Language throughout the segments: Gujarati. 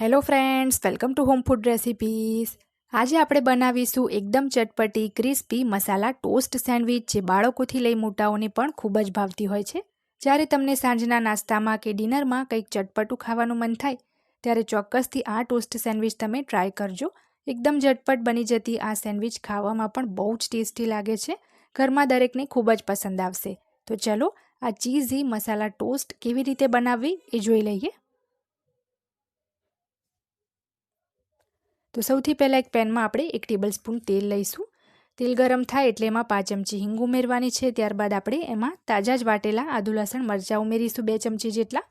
Hello friends welcome to home food recipes આજે આપણે બનાવીશું એકદમ ચટપટી ક્રિસ્પી મસાલા ટોસ્ટ સેન્ડવિચ જે બાળકોથી લઈ મોટાઓને પણ ખૂબ જ ભાવતી હોય છે. જ્યારે તમને સાંજના નાસ્તામાં કે ડિનરમાં કંઈક ચટપટું ખાવાનું મન થાય, ત્યારે ચોક્કસથી આ ટોસ્ટ સેન્ડવિચ તમે ટ્રાય કરજો. એકદમ ઝટપટ બની જતી આ સેન્ડવિચ ખાવામાં પણ બહુ જ ટેસ્ટી લાગે છે. ઘરમાં દરેકને ખૂબ જ પસંદ આવશે. તો ચલો, આ ચીઝી મસાલા ટોસ્ટ કેવી રીતે બનાવવી એ જોઈ લઈએ. તો સૌથી પહેલાં એક પેનમાં આપણે એક ટેબલ સ્પૂન તેલ લઈશું. તેલ ગરમ થાય એટલે એમાં પાંચ ચમચી હિંગ ઉમેરવાની છે. ત્યારબાદ આપણે એમાં તાજા જ વાટેલા આદુ લસણ મરચાં ઉમેરીશું બે ચમચી જેટલા.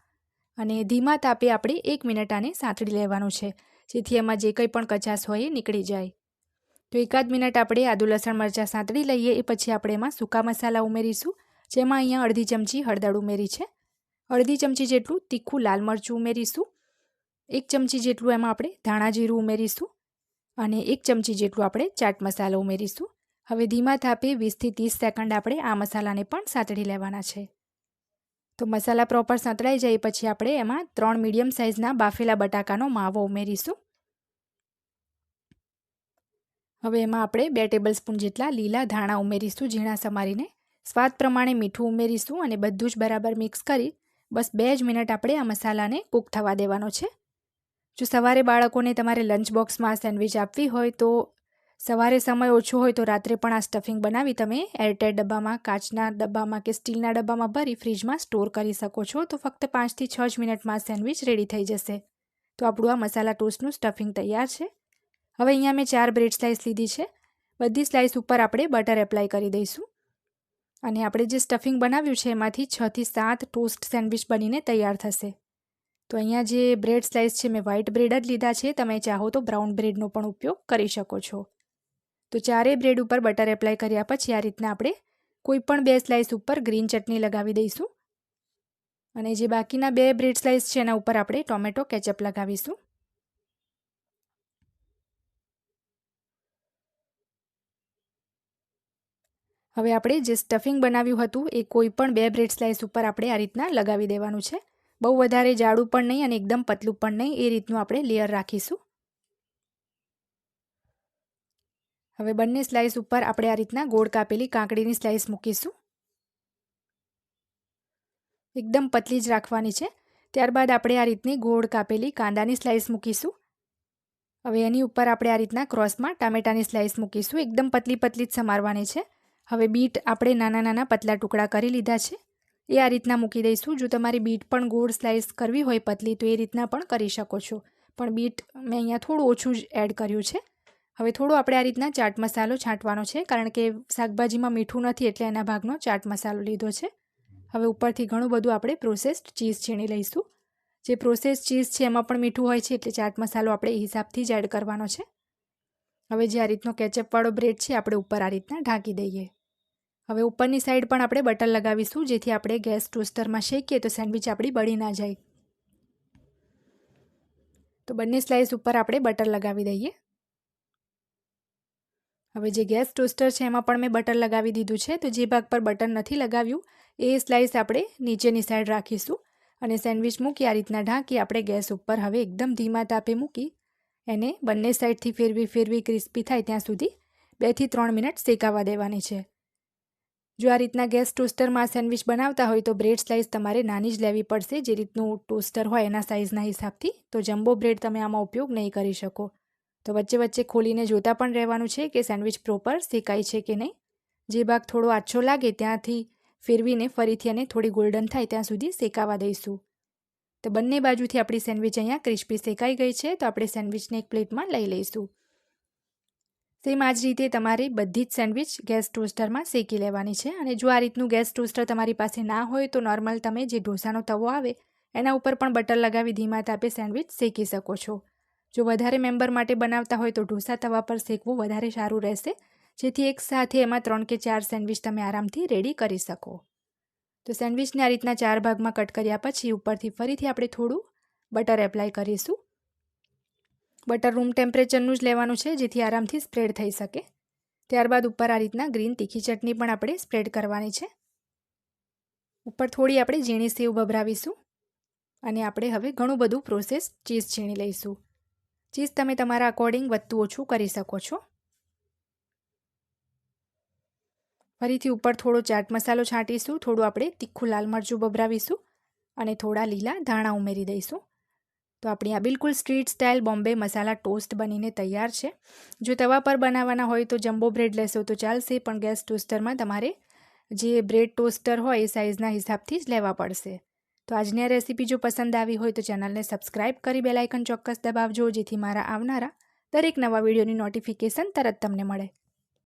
અને ધીમા તાપે આપણે એક મિનિટ આને સાંતળી લેવાનું છે, જેથી એમાં જે કંઈ પણ કચાશ હોય એ નીકળી જાય. તો એકાદ મિનિટ આપણે આદુ લસણ મરચાં સાંતળી લઈએ, એ પછી આપણે એમાં સૂકા મસાલા ઉમેરીશું, જેમાં અહીંયા અડધી ચમચી હળદર ઉમેરી છે. અડધી ચમચી જેટલું તીખું લાલ મરચું ઉમેરીશું. એક ચમચી જેટલું એમાં આપણે ધાણા જીરું ઉમેરીશું. અને એક ચમચી જેટલું આપણે ચાટ મસાલો ઉમેરીશું. હવે ધીમા થાપે વીસથી ત્રીસ સેકન્ડ આપણે આ મસાલાને પણ સાંતળી લેવાના છે. તો મસાલા પ્રોપર સાંતળાઈ જાય પછી આપણે એમાં ત્રણ મીડિયમ સાઇઝના બાફેલા બટાકાનો માવો ઉમેરીશું. હવે એમાં આપણે બે ટેબલસ્પૂન જેટલા લીલા ધાણા ઉમેરીશું ઝીણા સમારીને. સ્વાદ પ્રમાણે મીઠું ઉમેરીશું અને બધું જ બરાબર મિક્સ કરી બસ બે જ મિનિટ આપણે આ મસાલાને કૂક થવા દેવાનો છે. જો સવારે બાળકોને તમારે લંચ બોક્સમાં સેન્ડવિચ આપવી હોય તો સવારે સમય ઓછો હોય તો રાત્રે પણ આ સ્ટફિંગ બનાવી તમે. એરટાઈટ ડબ્બામાં, કાચના ડબ્બામાં કે સ્ટીલના ડબ્બામાં ભરી ફ્રીજમાં સ્ટોર કરી શકો છો. તો ફક્ત પાંચથી છ જ મિનિટમાં સેન્ડવિચ રેડી થઈ જશે. તો આપણું આ મસાલા ટોસ્ટનું સ્ટફિંગ તૈયાર છે. હવે અહીંયા મેં ચાર બ્રેડ સ્લાઇસ લીધી છે. બધી સ્લાઇસ ઉપર આપણે બટર એપ્લાય કરી દઈશું. અને આપણે જે સ્ટફિંગ બનાવ્યું છે, એમાંથી છથી સાત ટોસ્ટ સેન્ડવિચ બનીને તૈયાર થશે. તો અહીંયા જે બ્રેડ સ્લાઇસ છે, મેં વ્હાઇટ બ્રેડ જ લીધા છે. તમે ચાહો તો બ્રાઉન બ્રેડનો પણ ઉપયોગ કરી શકો છો. તો ચારેય બ્રેડ ઉપર બટર એપ્લાય કર્યા પછી આ રીતના આપણે કોઈ પણ બે સ્લાઇસ ઉપર ગ્રીન ચટણી લગાવી દઈશું. અને જે બાકીના બે બ્રેડ સ્લાઇસ છે, એના ઉપર આપણે ટોમેટો કેચઅપ લગાવીશું. હવે આપણે જે સ્ટફિંગ બનાવ્યું હતું, એ કોઈ પણ બે બ્રેડ સ્લાઇસ ઉપર આપણે આ રીતના લગાવી દેવાનું છે. બહુ વધારે જાડું પણ નહીં અને એકદમ પતલું પણ નહીં, એ રીતનું આપણે લેયર રાખીશું. હવે બંને સ્લાઇસ ઉપર આપણે આ રીતના ગોળ કાપેલી કાંકડીની સ્લાઇસ મૂકીશું. એકદમ પતલી જ રાખવાની છે. ત્યારબાદ આપણે આ રીતની ગોળ કાપેલી કાંદાની સ્લાઇસ મૂકીશું. હવે એની ઉપર આપણે આ રીતના ક્રોસમાં ટામેટાની સ્લાઇસ મૂકીશું. એકદમ પતલી પતલી જ સમારવાની છે. હવે બીટ આપણે નાના નાના પતલા ટુકડા કરી લીધા છે. એ આ રીતના મૂકી દઈશું. જો તમારી બીટ પણ ગોળ સ્લાઇસ કરવી હોય પતલી, તો એ રીતના પણ કરી શકો છો. પણ બીટ મેં અહીંયા થોડું ઓછું જ એડ કર્યું છે. હવે થોડું આપણે આ રીતના ચાટ મસાલો છાંટવાનો છે, કારણ કે શાકભાજીમાં મીઠું નથી એટલે એના ભાગનો ચાટ મસાલો લીધો છે. હવે ઉપરથી ઘણું બધું આપણે પ્રોસેસ્ડ ચીઝ છીણી લઈશું. જે પ્રોસેસ ચીઝ છે એમાં પણ મીઠું હોય છે, એટલે ચાટ મસાલો આપણે એ હિસાબથી જ એડ કરવાનો છે. હવે જે આ રીતનો કેચઅપવાળો બ્રેડ છે, આપણે ઉપર આ રીતના ઢાંકી દઈએ. હવે ઉપરની સાઈડ પણ આપણે બટર લગાવીશું, જેથી આપણે ગેસ ટોસ્ટરમાં શેકીએ તો સેન્ડવિચ આપણી બળી ના જાય. તો બંને સ્લાઇસ ઉપર આપણે બટર લગાવી દઈએ. હવે જે ગેસ ટોસ્ટર છે એમાં પણ મેં બટર લગાવી દીધું છે, તો જે ભાગ પર બટર નથી લગાવ્યું, એ સ્લાઇસ આપણે નીચેની સાઈડ રાખીશું અને સેન્ડવિચ મૂકી આ રીતના ઢાંકી આપણે ગેસ ઉપર હવે એકદમ ધીમા તાપે મૂકી એને બંને સાઈડથી ફેરવી ફેરવી ક્રિસ્પી થાય ત્યાં સુધી બેથી ત્રણ મિનિટ શેકાવા દેવાની છે. જો આ રીતના ગેસ ટોસ્ટરમાં સેન્ડવિચ બનાવતા હોય તો બ્રેડ સ્લાઇસ તમારે નાની જ લેવી પડશે. જે રીતનું ટોસ્ટર હોય એના સાઇઝના હિસાબથી. તો જમ્બો બ્રેડ તમે આમાં ઉપયોગ નહીં કરી શકો. તો વચ્ચે વચ્ચે ખોલીને જોતા પણ રહેવાનું છે કે સેન્ડવિચ પ્રોપર શેકાય છે કે નહીં. જે ભાગ થોડો આછો લાગે ત્યાંથી ફેરવીને ફરીથી એને થોડી ગોલ્ડન થાય ત્યાં સુધી શેકાવા દઈશું. તો બંને બાજુથી આપણી સેન્ડવિચ અહીંયા ક્રિસ્પી શેકાઈ ગઈ છે. તો આપણે સેન્ડવિચને એક પ્લેટમાં લઈ લઈશું. સેમ આ જ રીતે તમારે બધી જ સેન્ડવિચ ગેસ ટોસ્ટરમાં શેકી લેવાની છે અને જો આ રીતનું ગેસ ટોસ્ટર તમારી પાસે ના હોય તો નોર્મલ તમે જે ઢોસાનો તવો આવે, એના ઉપર પણ બટર લગાવી ધીમા તાપે સેન્ડવિચ શેકી શકો છો. જો વધારે મેમ્બર માટે બનાવતા હોય તો ઢોસા તવા પર શેકવું વધારે સારું રહેશે, જેથી એક સાથે એમાં ત્રણ કે ચાર સેન્ડવિચ તમે આરામથી રેડી કરી શકો. તો સેન્ડવિચને આ રીતના ચાર ભાગમાં કટ કર્યા પછી ઉપરથી ફરીથી આપણે થોડું બટર એપ્લાય કરીશું. બટર રૂમ ટેમ્પરેચરનું જ લેવાનું છે, જેથી આરામથી સ્પ્રેડ થઈ શકે. ત્યારબાદ ઉપર આ રીતના ગ્રીન તીખી ચટણી પણ આપણે સ્પ્રેડ કરવાની છે. ઉપર થોડી આપણે ઝીણી સેવ ભભરાવીશું અને આપણે હવે ઘણું બધું પ્રોસેસ ચીઝ છીણી લઈશું. ચીઝ તમે તમારા અકોર્ડિંગ વધતું ઓછું કરી શકો છો. ફરીથી ઉપર થોડો ચાટ મસાલો છાંટીશું, થોડું આપણે તીખું લાલ મરચું ભભરાવીશું અને થોડા લીલા ધાણા ઉમેરી દઈશું. તો આપણી આ બિલકુલ street style Bombay masala toast બનીને તૈયાર છે. જો તવા પર બનાવવાના હોય તો જમ્બો બ્રેડ લેશો તો ચાલશે, પણ ગેસ ટોસ્ટરમાં તમારે જે બ્રેડ ટોસ્ટર હોય એ સાઇઝના હિસાબથી જ લેવા પડશે. તો આજની આ રેસીપી જો પસંદ આવી હોય તો ચેનલને સબસ્ક્રાઇબ કરી બેલાઇકન ચોક્કસ દબાવજો, જેથી મારા આવનારા દરેક નવા વિડીયોની નોટિફિકેશન તરત તમને મળે.